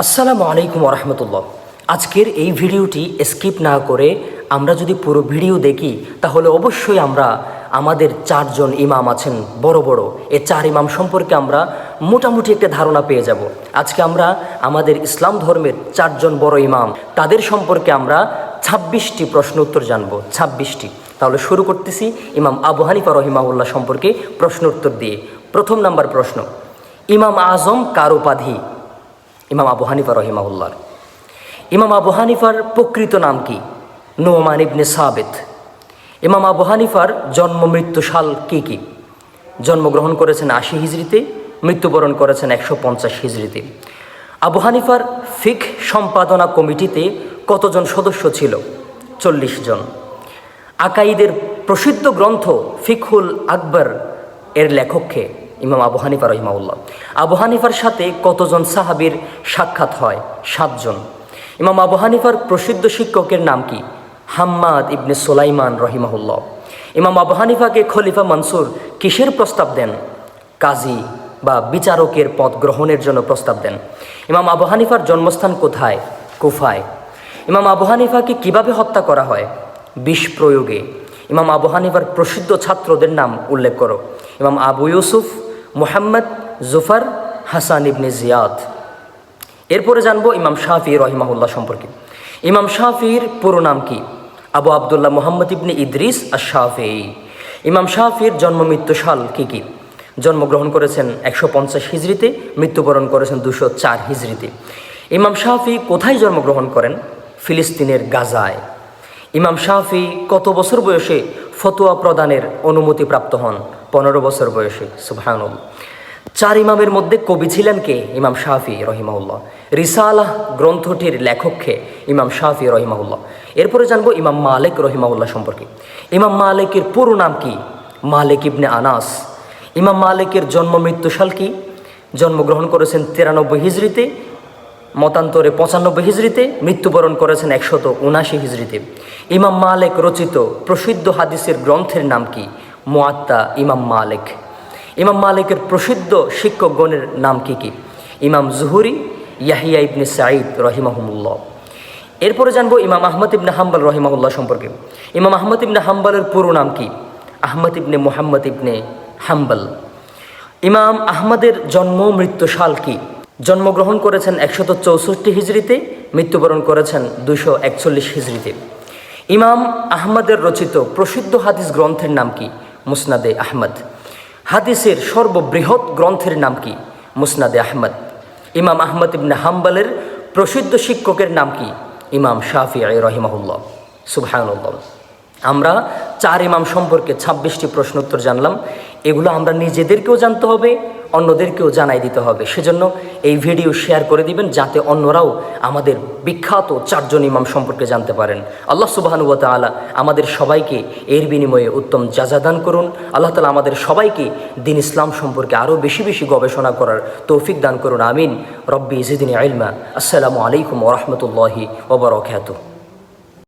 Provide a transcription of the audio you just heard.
আসসালামু আলাইকুম রহমতুল্লাহ আজকের এই ভিডিওটি স্কিপ না করে আমরা যদি পুরো ভিডিও দেখি, তাহলে অবশ্যই আমরা আমাদের চারজন ইমাম আছেন, বড় বড়। এ চার ইমাম সম্পর্কে আমরা মোটামুটি একটা ধারণা পেয়ে যাব। আজকে আমরা আমাদের ইসলাম ধর্মের চারজন বড় ইমাম, তাদের সম্পর্কে আমরা ছাব্বিশটি প্রশ্ন উত্তর জানব, ছাব্বিশটি। তাহলে শুরু করতেছি ইমাম আবু হানিফা রহিমাউল্লাহ সম্পর্কে প্রশ্ন উত্তর দিয়ে। প্রথম নাম্বার প্রশ্ন, ইমাম আজম কার উপাধি? ইমাম আবু হানিফা রহিমাউল্লাহর ইমাম আবু হানিফার প্রকৃত নাম কি? নোমান ইবনে সাবেত। ইমাম আবু হানিফার জন্ম মৃত্যু সাল কি কি? জন্মগ্রহণ করেছেন আশি হিজড়িতে, মৃত্যুবরণ করেছেন একশো পঞ্চাশ হিজড়িতে। আবু হানিফার ফিক সম্পাদনা কমিটিতে কতজন সদস্য ছিল? চল্লিশ জন। আকাইদের প্রসিদ্ধ গ্রন্থ ফিকহুল আকবর এর লেখককে ইমাম আবু হানিফা রহিমাউল্লাহ আবু হানিফার সাথে কতজন সাহাবীর সাক্ষাৎ হয়? সাতজন। ইমাম আবু হানিফার প্রসিদ্ধ শিক্ষকের নাম কি? হাম্মাদ ইবনে সোলাইমান রহিমাহুল্লাহ। ইমাম আবু হানিফাকে খলিফা মনসুর কিসের প্রস্তাব দেন? কাজী বা বিচারকের পদ গ্রহণের জন্য প্রস্তাব দেন। ইমাম আবু হানিফার জন্মস্থান কোথায়? কুফায়। ইমাম আবু হানিফাকে কীভাবে হত্যা করা হয়? বিষ প্রয়োগে। ইমাম আবু হানিফার প্রসিদ্ধ ছাত্রদের নাম উল্লেখ করো। ইমাম আবু ইউসুফ মুহাম্মদ জুফার হাসান ইবনে জিয়াদ। এরপরে জানব ইমাম শাফি রহিমাহুল্লাহ সম্পর্কে। ইমাম শাফির পুরো নাম কি? আবু আবদুল্লাহ মোহাম্মদ ইবনে ইদ্রিস আর শাফি ইমাম শাফির জন্ম মৃত্যু সাল কী কি? জন্মগ্রহণ করেছেন একশো পঞ্চাশ হিজড়িতে, মৃত্যুবরণ করেছেন দুশো চার হিজড়িতে। ইমাম শাফি কোথায় জন্মগ্রহণ করেন? ফিলিস্তিনের গাজায়। ইমাম শাফি কত বছর বয়সে ফতোয়া প্রদানের অনুমতি প্রাপ্ত হন পনেরো বছর বয়সে সুবহানুল চার ইমামের মধ্যে কবি ছিলেন কে? ইমাম শাফি রহিমাউল্লাহ রিসালাহ গ্রন্থটির লেখককে ইমাম শাফি রহিমাউল্লাহ এরপরে জানব ইমাম মালিক রহিমাউল্লাহ সম্পর্কে। ইমাম মালিকের পুরো নাম কি? মালিক ইবনে আনাস। ইমাম মালিকের জন্ম মৃত্যুসাল কি? জন্মগ্রহণ করেছেন তিরানব্বই হিজড়িতে। মতান্তরে পঁচানব্বই হিজড়িতে মৃত্যুবরণ করেছেন একশত উনাশি হিজড়িতে। ইমাম মালেক রচিত প্রসিদ্ধ হাদিসের গ্রন্থের নাম কি? মোয়াত্তা ইমাম মালেক। ইমাম মালিকের প্রসিদ্ধ শিক্ষকগণের নাম কি কি? ইমাম জুহুরি, ইয়াহিয়া ইবনে সাঈদ রহিমাহমুল্লাহ। এরপরে জানব ইমাম আহমদ ইবনে হাম্বাল রহিমাহুল্লাহ সম্পর্কে। ইমাম আহমদ ইবনে হাম্বালের পুরো নাম কি? আহমদ ইবনে মোহাম্মদ ইবনে হাম্বাল। ইমাম আহমদের জন্ম মৃত্যু সাল কি? জন্মগ্রহণ করেছেন একশত চৌষট্টি হিজড়িতে, মৃত্যুবরণ করেছেন দুশো একচল্লিশ হিজড়িতে। ইমাম আহমদের রচিত প্রসিদ্ধ হাদিস গ্রন্থের নাম কি? মুসনাদে আহমদ। হাদিসের সর্ববৃহৎ গ্রন্থের নাম কি? মুসনাদে আহমদ। ইমাম আহমদ ইবনে হাম্বালের প্রসিদ্ধ শিক্ষকের নাম কি? ইমাম শাফি রহিমাহুল্লাহ। সুবহানুল্লাহ। আমরা চার ইমাম সম্পর্কে ছাব্বিশটি প্রশ্ন উত্তর জানলাম। এগুলো আমরা নিজেদেরকেও জানতে হবে, অন্যদেরকেও জানাই দিতে হবে। সেজন্য এই ভিডিও শেয়ার করে দিবেন যাতে অন্যরাও আমাদের বিখ্যাত চারজন ইমাম সম্পর্কে জানতে পারেন। আল্লাহ সুবাহানুয়া তালা আমাদের সবাইকে এর বিনিময়ে উত্তম যাজাদান করুন। আল্লাহ তালা আমাদের সবাইকে দিন ইসলাম সম্পর্কে আরও বেশি বেশি গবেষণা করার তৌফিক দান করুন। আমিন। রব্বি ইজিদিন আলমা আসসালামু আলাইকুম ওরহমতুল্লাহি ওবরকাত